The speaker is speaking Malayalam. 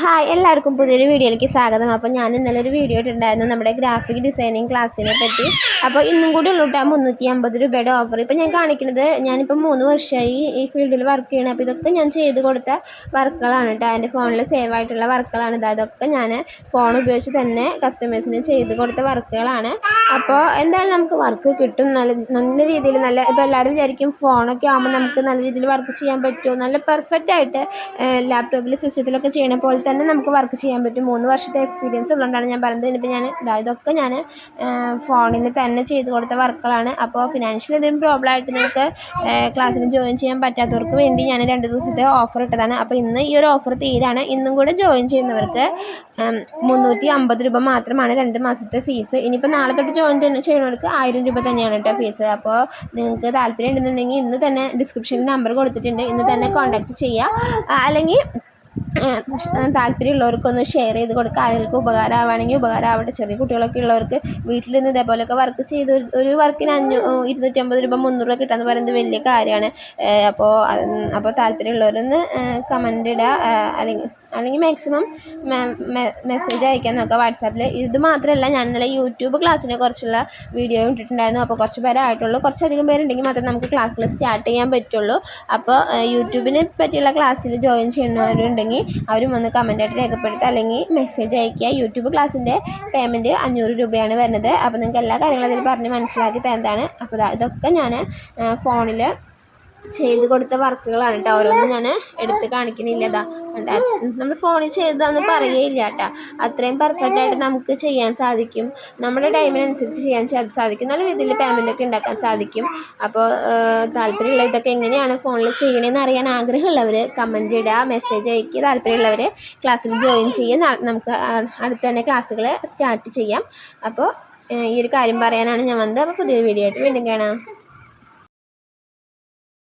ഹായ് എല്ലാവർക്കും പുതിയൊരു വീഡിയോയിലേക്ക് സ്വാഗതം. അപ്പോൾ ഞാൻ ഇന്നലെ ഒരു വീഡിയോ ഇട്ടുണ്ടായിരുന്നു നമ്മുടെ ഗ്രാഫിക് ഡിസൈനിങ് ക്ലാസ്സിനെ പറ്റി. അപ്പോൾ ഇന്നും കൂടി ഉള്ളൂ കേട്ടോ മുന്നൂറ്റി അമ്പത് രൂപയുടെ ഓഫർ ഇപ്പോൾ ഞാൻ കാണിക്കുന്നത് ഞാനിപ്പോൾ മൂന്ന് വർഷമായി ഈ ഫീൽഡിൽ വർക്ക് ചെയ്യണം. അപ്പോൾ ഇതൊക്കെ ഞാൻ ചെയ്ത് കൊടുത്ത വർക്കുകളാണ് കേട്ടോ. എന്റെ ഫോണിൽ സേവ് ആയിട്ടുള്ള വർക്കുകളാണ് അതൊക്കെ ഞാൻ ഫോൺ ഉപയോഗിച്ച് തന്നെ കസ്റ്റമേഴ്സിന് ചെയ്ത് കൊടുത്ത വർക്കുകളാണ്. അപ്പോൾ എന്തായാലും നമുക്ക് വർക്ക് കിട്ടും. നല്ല നല്ല രീതിയിൽ നല്ല ഇപ്പോൾ എല്ലാവരും വിചാരിക്കും ഫോണൊക്കെ ആകുമ്പോൾ നമുക്ക് നല്ല രീതിയിൽ വർക്ക് ചെയ്യാൻ പറ്റുമോ? നല്ല പെർഫെക്റ്റ് ആയിട്ട് ലാപ്ടോപ്പിൽ സിസ്റ്റത്തിലൊക്കെ ചെയ്യണ പോലെ തന്നെ നമുക്ക് വർക്ക് ചെയ്യാൻ പറ്റും. മൂന്ന് വർഷത്തെ എക്സ്പീരിയൻസ് ഉള്ളതുകൊണ്ടാണ് ഞാൻ പറയുന്നത് ഇനിയിപ്പോൾ ഞാൻ ഇതാ ഇതൊക്കെ ഞാൻ ഫോണിൽ തന്നെ ചെയ്ത് കൊടുത്ത വർക്കുകളാണ് അപ്പോൾ ഫിനാൻഷ്യൽ എന്തെങ്കിലും പ്രോബ്ലം ആയിട്ട് നിങ്ങൾക്ക് ക്ലാസ്സിന് ജോയിൻ ചെയ്യാൻ പറ്റാത്തവർക്ക് വേണ്ടി ഞാൻ രണ്ട് ദിവസത്തെ ഓഫർ ഇട്ടതാണ്. അപ്പോൾ ഇന്ന് ഈ ഒരു ഓഫർ തീരാണ്. ഇന്നും കൂടെ ജോയിൻ ചെയ്യുന്നവർക്ക് മുന്നൂറ്റി അമ്പത് രൂപ മാത്രമാണ് രണ്ട് മാസത്തെ ഫീസ് ഇനിയിപ്പോൾ നാളെ തൊട്ട് ജോയിൻ ചെയ്യുന്നവർക്ക് ആയിരം രൂപ തന്നെയാണ് കേട്ടോ ഫീസ് അപ്പോൾ നിങ്ങൾക്ക് താല്പര്യം ഉണ്ടെന്നുണ്ടെങ്കിൽ ഇന്ന് തന്നെ ഡിസ്ക്രിപ്ഷനിൽ നമ്പർ കൊടുത്തിട്ടുണ്ട്. ഇന്ന് തന്നെ കോൺടാക്റ്റ് ചെയ്യുക അല്ലെങ്കിൽ താല്പര്യമുള്ളവർക്കൊന്ന് ഷെയർ ചെയ്ത് കൊടുക്കുക. ആരെങ്കിലും ഉപകാരം ആവട്ടെ ചെറിയ കുട്ടികളൊക്കെ ഉള്ളവർക്ക് വീട്ടിൽ നിന്ന് ഇതേപോലെയൊക്കെ വർക്ക് ചെയ്ത് ഒരു വർക്കിന് അഞ്ഞൂ ഇരുന്നൂറ്റമ്പത് രൂപ മുന്നൂറ് രൂപ കിട്ടാന്ന് പറയുന്നത് വലിയ കാര്യമാണ്. അപ്പോൾ അപ്പോൾ താല്പര്യമുള്ളവരൊന്ന് കമന്റ് ഇടുക. അല്ലെങ്കിൽ അല്ലെങ്കിൽ മാക്സിമം മെസ്സേജ് അയക്കാൻ നോക്കുക വാട്സാപ്പിൽ ഇത് മാത്രമല്ല ഞാൻ ഇന്നലെ യൂട്യൂബ് ക്ലാസ്സിനെ കുറിച്ചുള്ള വീഡിയോ ഇട്ടിട്ടുണ്ടായിരുന്നു. അപ്പോൾ കുറച്ച് പേരായിട്ടുള്ളൂ കുറച്ചധികം പേരുണ്ടെങ്കിൽ മാത്രമേ നമുക്ക് ക്ലാസ്സുകൾ സ്റ്റാർട്ട് ചെയ്യാൻ പറ്റുള്ളൂ. അപ്പോൾ യൂട്യൂബിനെ പറ്റിയുള്ള ക്ലാസ്സിൽ ജോയിൻ ചെയ്യുന്നവരുണ്ടെങ്കിൽ അവരും ഒന്ന് കമന്റായിട്ട് രേഖപ്പെടുത്തുക. അല്ലെങ്കിൽ മെസ്സേജ് അയക്കുക. യൂട്യൂബ് ക്ലാസ്സിന്റെ പേയ്മെന്റ് അഞ്ഞൂറ് രൂപയാണ് വരുന്നത്. അപ്പോൾ നിങ്ങൾക്ക് എല്ലാ കാര്യങ്ങളും അതിൽ പറഞ്ഞ് മനസ്സിലാക്കി തരുന്നതാണ് അപ്പോൾ ഇതൊക്കെ ഞാൻ ഫോണിൽ ചെയ്ത് കൊടുത്ത വർക്കുകളാണ് കേട്ടോ. ഓരോന്നും ഞാൻ എടുത്ത് കാണിക്കണില്ല നമ്മൾ ഫോണിൽ ചെയ്തതെന്ന് പറയുകയില്ല കേട്ടോ. അത്രയും പെർഫെക്റ്റ് ആയിട്ട് നമുക്ക് ചെയ്യാൻ സാധിക്കും. നമ്മുടെ ടൈമിനനുസരിച്ച് ചെയ്യാൻ സാധിക്കും. നല്ല രീതിയിൽ പേയ്മെന്റ് ഒക്കെ ഉണ്ടാക്കാൻ സാധിക്കും. അപ്പോൾ താല്പര്യമുള്ള ഇതൊക്കെ എങ്ങനെയാണ് ഫോണിൽ ചെയ്യണമെന്ന് അറിയാൻ ആഗ്രഹമുള്ളവർ കമന്റ് ഇടുക മെസ്സേജ് അയക്കുക. താല്പര്യമുള്ളവർ ക്ലാസ്സിൽ ജോയിൻ ചെയ്യുക. നമുക്ക് അടുത്ത് തന്നെ ക്ലാസ്സുകൾ സ്റ്റാർട്ട് ചെയ്യാം. അപ്പോൾ ഈ ഒരു കാര്യം പറയാനാണ് ഞാൻ വന്നത്. അപ്പോൾ പുതിയൊരു വീഡിയോ ആയിട്ട് വീണ്ടും കാണാം.